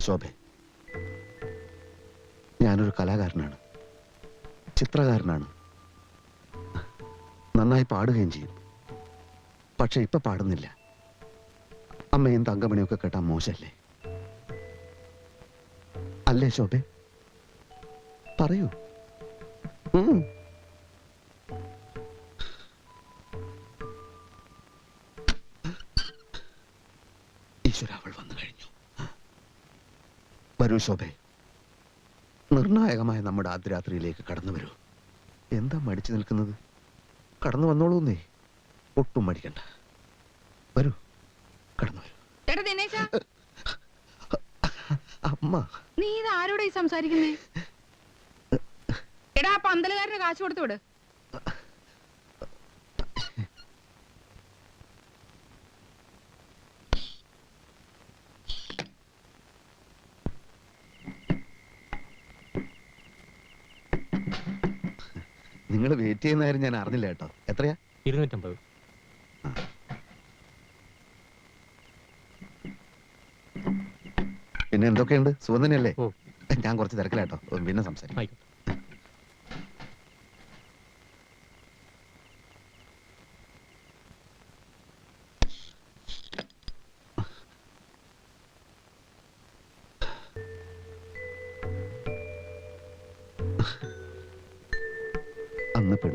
ശോഭെ ഞാനൊരു കലാകാരനാണ്. ചിത്രകാരനാണ്. നന്നായി പാടുകയും ചെയ്യും. പക്ഷെ ഇപ്പൊ പാടുന്നില്ല. അമ്മയും തങ്കമണിയൊക്കെ കേട്ടാ മോശല്ലേ? അല്ലേ ശോഭ? പറയൂ. ഈശ്വര അവൾ വന്നു കഴിഞ്ഞു. വരൂ ശോഭേ നിർണായകമായ നമ്മുടെ ആദ്യരാത്രിയിലേക്ക് കടന്നു വരൂ. എന്താ മടിച്ചു നിൽക്കുന്നത്? കടന്നു വന്നോളൂന്നേ. ഒട്ടും മടിക്കണ്ട. വരൂ കടന്നു വരൂ. അമ്മ. നീ ഇത് ആരോടാ സംസാരിക്കുന്നേ? എടാ പന്തലുകാരന് കാശ് കൊടുത്തു വിട്. നിങ്ങൾ വെയിറ്റ് ചെയ്യുന്ന കാര്യം ഞാൻ അറിഞ്ഞില്ല കേട്ടോ. എത്രയാ? ഇരുന്നൂറ്റമ്പത്. പിന്നെ എന്തൊക്കെയുണ്ട്? സുഖം തന്നെയല്ലേ? ഓ. ഞാൻ കുറച്ച് തിരക്കിലാട്ടോ. പിന്നെ സംസാരിക്കാം. ആയിക്കോട്ടെ.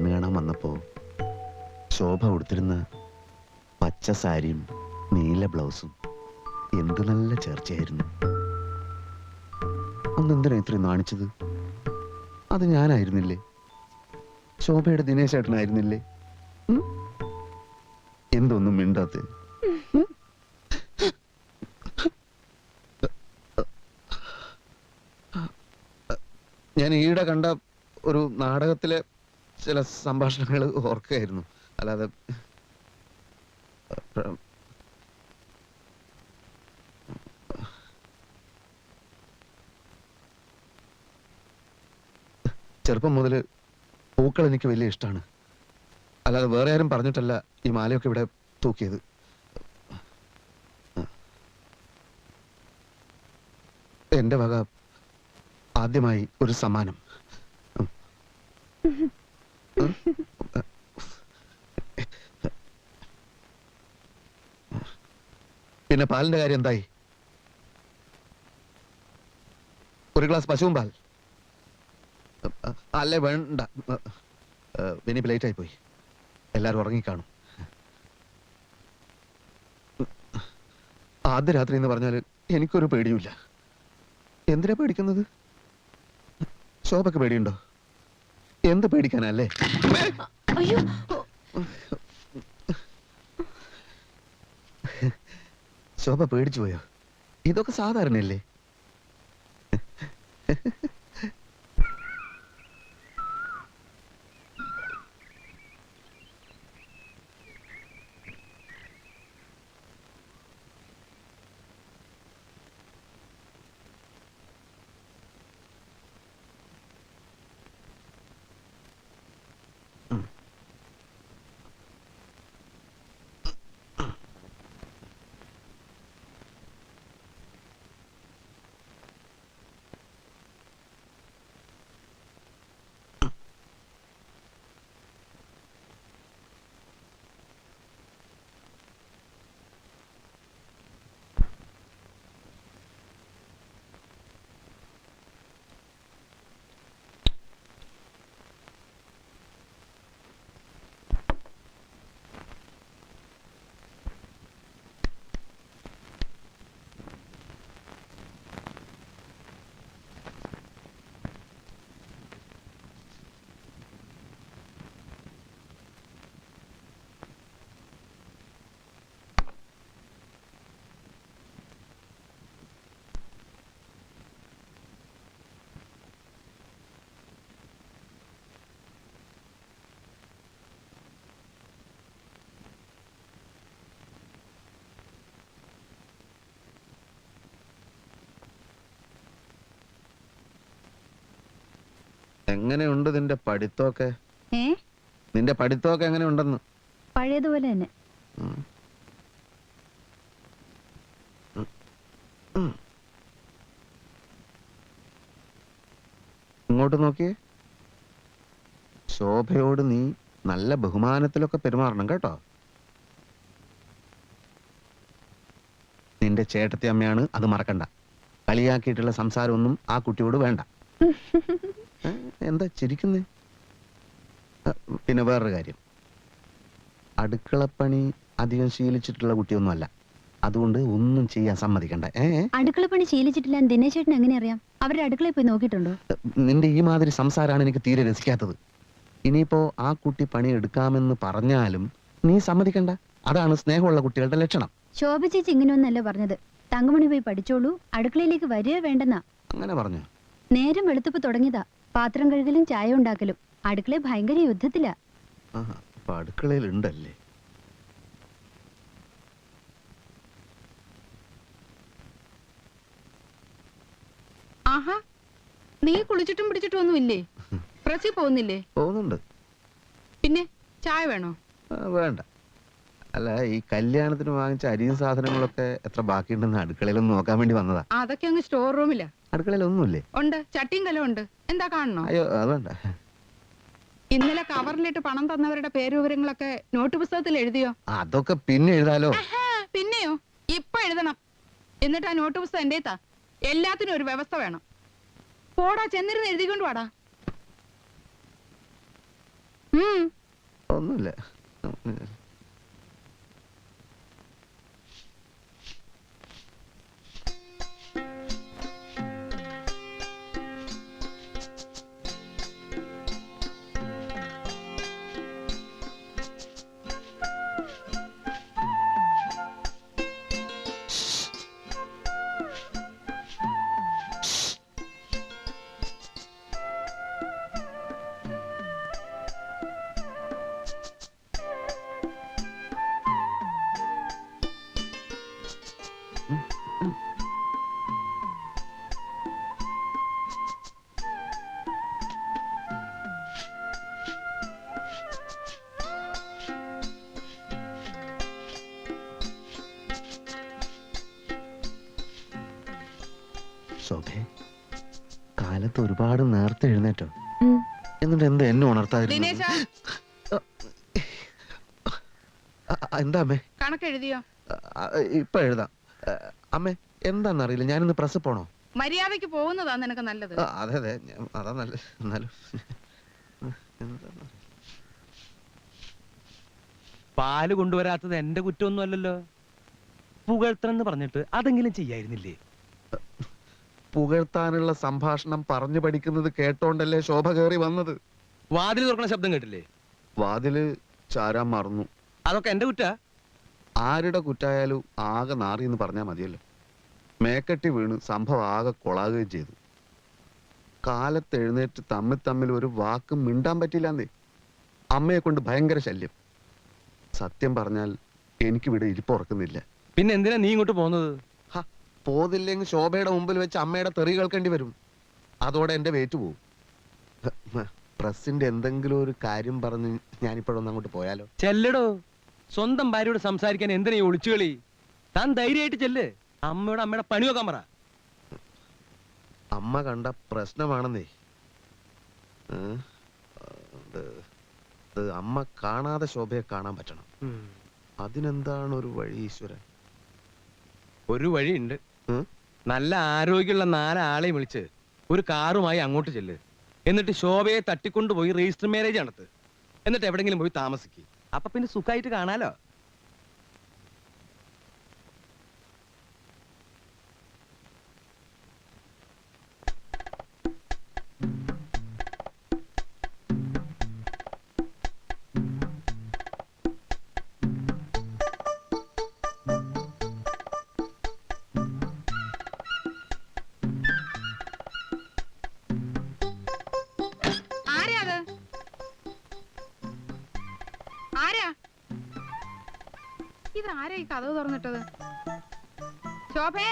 പെണ്ണ് കാണാൻ വന്നപ്പോ ശോഭ ഉടുത്തിരുന്ന പച്ച സാരിയും നീല ബ്ലൗസും എന്ത് നല്ല ചേർച്ചയായിരുന്നു. അന്ന് എന്തിനാ ഇത്രയും നാണിച്ചത്? അത് ഞാനായിരുന്നില്ലേ? ശോഭയുടെ ദിനേശ് ഏട്ടനായിരുന്നില്ലേ? എന്തൊന്നും മിണ്ടാത്ത? ഞാൻ ഈയിടെ കണ്ട ഒരു നാടകത്തിലെ ചില സംഭാഷണങ്ങൾ ഓർക്കുകയായിരുന്നു അല്ലാതെ ചെറുപ്പം മുതൽ പൂക്കൾ എനിക്ക് വലിയ ഇഷ്ടമാണ്. അല്ലാതെ വേറെ ആരും പറഞ്ഞിട്ടല്ല ഈ മാലയൊക്കെ ഇവിടെ തൂക്കിയത്. എന്റെ വക ആദ്യമായി ഒരു സമ്മാനം. പിന്നെ പാലിന്റെ കാര്യം എന്തായി? ഒരു ഗ്ലാസ് പശുവും പാൽ. അല്ല വേണ്ട. പിന്നെ ലേറ്റ് പോയി. എല്ലാരും ഉറങ്ങിക്കാണും ആദ്യ രാത്രി എന്ന് പറഞ്ഞാൽ എനിക്കൊരു പേടിയുമില്ല. എന്തിനാ പേടിക്കുന്നത്? ശോഭക്ക് പേടിയുണ്ടോ? എന്ത് പേടിക്കാനല്ലേ അയ്യോ ശോഭ പേടിച്ചു പോയോ? ഇതൊക്കെ സാധാരണയല്ലേ? എങ്ങനെയുണ്ട് നിന്റെ പഠിത്തമൊക്കെ? ഏ? നിന്റെ പഠിത്തമൊക്കെ എങ്ങനെയുണ്ടെന്ന്? പഴയതുപോലെ തന്നെ. ഇങ്ങോട്ട് നോക്കിയേ. ശോഭയോട് നീ നല്ല ബഹുമാനത്തിലൊക്കെ പെരുമാറണം കേട്ടോ. നിന്റെ ചേട്ടത്തി അമ്മയാണ് അത് മറക്കണ്ട. കളിയാക്കിയിട്ടുള്ള സംസാരമൊന്നും ആ കുട്ടിയോട് വേണ്ട. എന്താ ചിരിക്കുന്നേ? പിന്നെ വേറൊരു കാര്യം. അടുക്കളപ്പണി അധികം ശീലിച്ചിട്ടുള്ള കുട്ടിയൊന്നുമല്ല. അതുകൊണ്ട് ഒന്നും ചെയ്യാൻ സമ്മതിക്കണ്ട. ഏ? അടുക്കളപ്പണി ശീലിച്ചിട്ടില്ല ദിനേശേട്ടൻ ദിനേശ് ചേട്ടൻ എങ്ങനെ അറിയാം? അവരുടെ അടുക്കളയിൽ പോയി നോക്കിയിട്ടുണ്ടോ? നിന്റെ ഈ മാതിരി സംസാരമാണ് എനിക്ക് തീരെ രസിക്കാത്തത്. ഇനിയിപ്പോ ആ കുട്ടി പണി എടുക്കാമെന്ന് പറഞ്ഞാലും നീ സമ്മതിക്കണ്ട. അതാണ് സ്നേഹമുള്ള കുട്ടികളുടെ ലക്ഷണം. ശോഭ ചേച്ചി ഇങ്ങനെയൊന്നല്ല പറഞ്ഞത്. തങ്കമണി പോയി പഠിച്ചോളൂ അടുക്കളയിലേക്ക് വരിക വേണ്ടെന്നാ. അങ്ങനെ പറഞ്ഞു? നേരം വെളുത്തപ്പ് തുടങ്ങിയതാ. പാത്രം കഴുകലും ചായ ഉണ്ടാക്കലും. അടുക്കളയിൽ ഭയങ്കര യുദ്ധത്തിലാ. ആഹാ അപ്പൊ ഉണ്ടല്ലേ ആഹാ നീ കുളിച്ചിട്ടും പിടിച്ചിട്ടും ഒന്നും ഇല്ലേ? പ്രസി പോകുന്നില്ലേ? പോകുന്നുണ്ട്. പിന്നെ ചായ വേണോ? വേണ്ട. അല്ല ഈ കല്യാണത്തിന് വാങ്ങിച്ച അരിയും സാധനങ്ങളൊക്കെ എത്ര ബാക്കിയുണ്ടെന്ന് അടുക്കളയിലൊന്ന് നോക്കാൻ വേണ്ടി വന്നതാ. അതൊക്കെ അങ്ങ് സ്റ്റോർ റൂമിലാ അടുക്കളയിൽ ഒന്നുമില്ലേ ഉണ്ട്. ചട്ടിയും കലം ഉണ്ട്. എന്താ കാണണോ? അയ്യോ അത് വേണ്ട. ഇന്നലെ കവറിലിട്ട് പണം തന്നവരുടെ പേര് വിവരങ്ങളൊക്കെ നോട്ട് പുസ്തകത്തിൽ എഴുതിയോ? അതൊക്കെ പിന്നെ എഴുതാലോ? ആഹാ, പിന്നെയോ? ഇപ്പൊ എഴുതണം. എന്നിട്ട് ആ നോട്ട് പുസ്തകം എന്റെ താ എല്ലാത്തിനും ഒരു വ്യവസ്ഥ വേണം. പോടാ ചെന്നിരുന്ന് എഴുതിക്കൊണ്ട് വാടാ. ഉം. ഒന്നുമില്ല. കാലത്ത് ഒരുപാട് നേരത്തെ എഴുന്നേറ്റോ എന്നിട്ട് എന്താ എന്നെ ഉണർത്തായിരുന്നു? എന്താ അമ്മേ? കണക്ക് എഴുതിയോ? ആ, ആ, ഇപ്പൊ എഴുതാം. അമ്മേ എന്താന്നറിയില്ല ഞാനിന്ന് പ്രസ് പോണോ? മര്യാദയ്ക്ക് പോകുന്നതാ നിനക്ക് നല്ലത്. അതെ അതെ അതാ നല്ല എന്നാലും. പാൽ കൊണ്ടുവരാത്തത് എന്റെ കുറ്റമൊന്നും അല്ലല്ലോ പുകഴ്ത്തണം എന്ന് പറഞ്ഞിട്ട് അതെങ്കിലും ചെയ്യായിരുന്നില്ലേ? പുകഴ്ത്താനുള്ള സംഭാഷണം പറഞ്ഞു പഠിക്കുന്നത് കേട്ടോണ്ടല്ലേ ശോഭ കയറി വന്നത്? വാതിൽ തുറക്കണ ശബ്ദം കേട്ടില്ലേ? വാതിൽ ചാരാൻ മറന്നു. അതൊക്കെ എന്റെ കുറ്റ? ആരുടെ കുറ്റായാലും ആകെ നാറി എന്ന് പറഞ്ഞാൽ മതിയല്ലോ. മേക്കെട്ടി വീണ് സംഭവം ആകെ കൊളാകുകയും ചെയ്തു. കാലത്തെഴുന്നേറ്റ് തമ്മിൽ തമ്മിൽ ഒരു വാക്ക് മിണ്ടാൻ പറ്റില്ലാന്നേ. അമ്മയെ കൊണ്ട് ഭയങ്കര ശല്യം. സത്യം പറഞ്ഞാൽ എനിക്കിവിടെ ഇരിപ്പുറക്കുന്നില്ല പിന്നെ എന്തിനാ നീ ഇങ്ങോട്ട് പോകുന്നത്? ഹ, പോതില്ലെങ്കിൽ ശോഭയുടെ മുമ്പിൽ വെച്ച് അമ്മയുടെ തെറി കേൾക്കേണ്ടി വരും. അതോടെ എന്റെ വേറ്റ് പോവും. പ്രസിന്റെ എന്തെങ്കിലും ഒരു കാര്യം പറഞ്ഞ് ഞാനിപ്പോഴൊന്ന് അങ്ങോട്ട് പോയാലോ? ചെല്ലടോ. സ്വന്തം ഭാര്യയോട് സംസാരിക്കാൻ എന്തിനാ ഈ ഒളിച്ചുകളി താൻ ധൈര്യമായിട്ട് ചെല്ല്. അമ്മയോട് അമ്മയുടെ പണി നോക്കാൻ പറ അമ്മ കണ്ട പ്രശ്നമാണെന്നേ. അമ്മ കാണാതെ ശോഭയെ കാണാൻ പറ്റണം. അതിനെന്താണ് ഒരു വഴി ഈശ്വരൻ? ഒരു വഴിയുണ്ട്? നല്ല ആരോഗ്യമുള്ള നാലാളെ വിളിച്ച് ഒരു കാറുമായി അങ്ങോട്ട് ചെല്ല്. എന്നിട്ട് ശോഭയെ തട്ടിക്കൊണ്ടുപോയി രജിസ്റ്റർ മാരേജ് നടത്ത്. എന്നിട്ട് എവിടെങ്കിലും പോയി താമസിക്കുക അപ്പൊ പിന്നെ സുഖമായിട്ട് കാണാലോ? ആരാ ഈ കഥ തുറന്നിട്ടത്? ശോഭേ?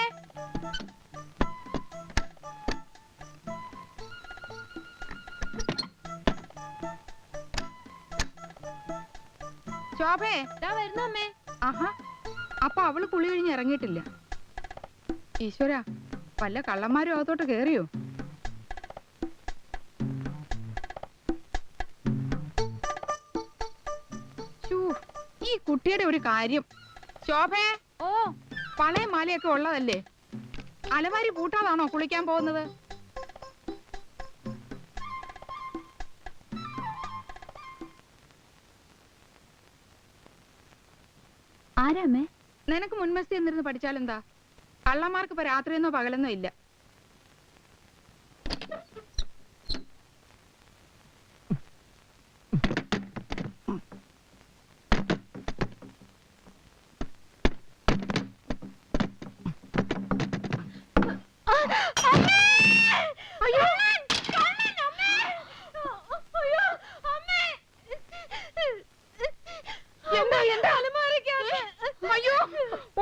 ശോഭേ? വരുന്നമ്മേ ആഹാ. അപ്പൊ അവൾ കുളി കഴിഞ്ഞ് ഇറങ്ങിയിട്ടില്ല. ഈശ്വര വല്ല കള്ളന്മാരും അകത്തോട്ട് കേറിയോ? ഈ കുട്ടിയുടെ ഒരു കാര്യം ശോഭേ? ഓ. പണയം മാലയൊക്കെ ഉള്ളതല്ലേ? അലമാരി പൂട്ടാതാണോ കുളിക്കാൻ പോകുന്നത്? ആരാമേ നിനക്ക് മുൻമസ്തി എന്നിരുന്ന് പഠിച്ചാലെന്താ? കള്ളന്മാർക്ക് ഇപ്പൊ രാത്രിയെന്നോ പകലെന്നോ ഇല്ല അയ്യോ എന്താ എന്താ അയ്യോ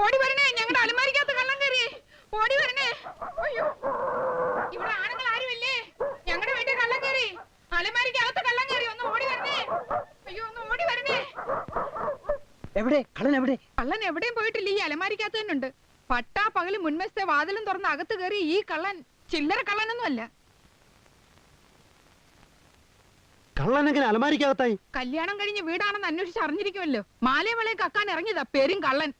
ഓടി വരണേ ഞങ്ങളുടെ അലമാരിക്കകത്ത് കള്ളം കയറി ഓടി വരണേ അയ്യോ ഇവിടെ ആണുങ്ങൾ ആരുമില്ലേ ഞങ്ങളുടെ വീട്ടിൽ കള്ളം കയറി അലമാരിക്കകത്ത് കള്ളം കയറി ഒന്ന് ഓടി വരണേ അയ്യോ ഒന്ന് ഓടി വരണേ എവിടെ കള്ളൻ എവിടെ കള്ളൻ എവിടെയും പോയിട്ടില്ല ഈ അലമാരിക്കകത്ത് തന്നെ ഉണ്ട് പട്ടാ പകൽ മുൻവശത്തെ വാതിലും തുറന്ന് അകത്ത് കയറി ഈ കള്ളൻ ചില്ലറ കള്ളനൊന്നുമല്ല. കള്ളനെങ്ങനെ അലമാരിക്കകത്തായി? കല്യാണം കഴിഞ്ഞ് വീടാണെന്ന് അന്വേഷിച്ച് അറിഞ്ഞിരിക്കുമല്ലോ. മാലയമലയെ കക്കാൻ ഇറങ്ങിയതാ പേരും കള്ളൻ.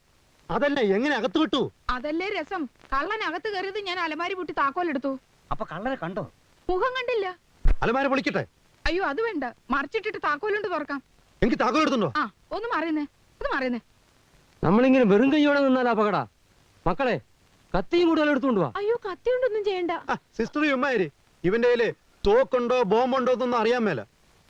അതല്ല എങ്ങനെ അകത്ത് വിട്ടു? അതല്ലേ രസം. കള്ളൻ അകത്ത് കയറിയത് ഞാൻ അലമാരി പൂട്ടി താക്കോലെടുത്തു അപ്പൊ കള്ളനെ കണ്ടോ? മുഖം കണ്ടില്ല. അലമാരി പൊളിക്കട്ടെ? അയ്യോ അത് വേണ്ട. മറിച്ചിട്ടിട്ട് താക്കോലുണ്ട് തുറക്കാം. എനിക്ക് താക്കോൽ എടുത്തുണ്ടോ ആ ഒന്ന് മറിയുന്നേ ഒന്ന് മറിയുന്നേ. നമ്മളിങ്ങനെ വെറും കയ്യോടെ നിന്നാൽ അപകട. മക്കളെ കത്തിയും കൂടുതൽ എടുത്തുകൊണ്ട് വാ അയ്യോ കത്തി കൊണ്ടൊന്നും ചെയ്യണ്ട സിസ്റ്റർ ചുമ്മാരി ഇവന്റെ കയ്യിൽ തോക്കുണ്ടോ ബോംബുണ്ടോ എന്നൊന്നും അറിയാൻ മേല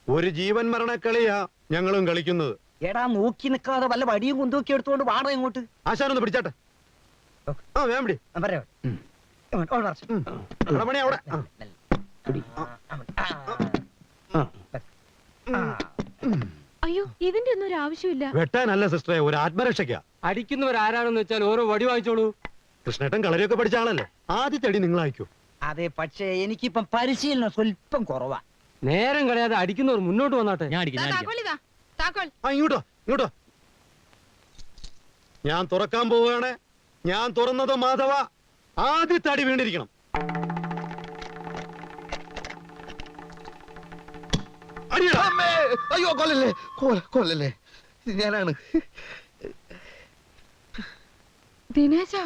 ഒരു ജീവൻ മരണ കളിയാ ഞങ്ങളും കളിക്കുന്നത് എടാ നോക്കി നിക്കാതെ വല്ല വടിയും കുന്തൂക്കി എടുത്തുകൊണ്ട് വാട ഇങ്ങോട്ട് ആശാനൊന്ന് പിടിച്ചാട്ടെ ആ വേം പിടി ഞാൻ പറയാം. ഇങ്ങോട്ട്, ഓട് വരച്ച്. അവിടെ പണി അവിടെ ആ. ആ, ആ. ആ. അയ്യോ ഇതിന്റെ ഒന്നും ഒരു ആവശ്യമില്ല വെട്ടാനല്ല സിസ്റ്ററെ ഒരു ആത്മരക്ഷയ്ക്കാ അടിക്കുന്നവരാരാണെന്ന് വെച്ചാൽ ഓരോ വടി വാങ്ങിച്ചോളൂ കൃഷ്ണേട്ടൻ കളരിയൊക്കെ പഠിച്ച ആളല്ലേ? ആദ്യത്തെ അടി നിങ്ങൾ അയക്കൂ. അതെ പക്ഷേ എനിക്കിപ്പം പരിശീലനം സ്വല്പം കുറവാ. നേരം കളയാതെ അടിക്കുന്നവർ മുന്നോട്ട് വന്നാട്ടെ? ഞാൻ താക്കോൽ ആ ഇങ്ങോട്ടോ ഇങ്ങോട്ടോ. ഞാൻ തുറക്കാൻ പോവുകയാണ്. ഞാൻ തുറന്നത് മാധവ. ആദ്യത്തെ അടി വീണിരിക്കണം. അടിയടാ. അമ്മേ അയ്യോ കൊല്ലല്ലേ കൊല കൊല്ലല്ലേ. ഇത് ഞാനാണ്. ദിനേശാ.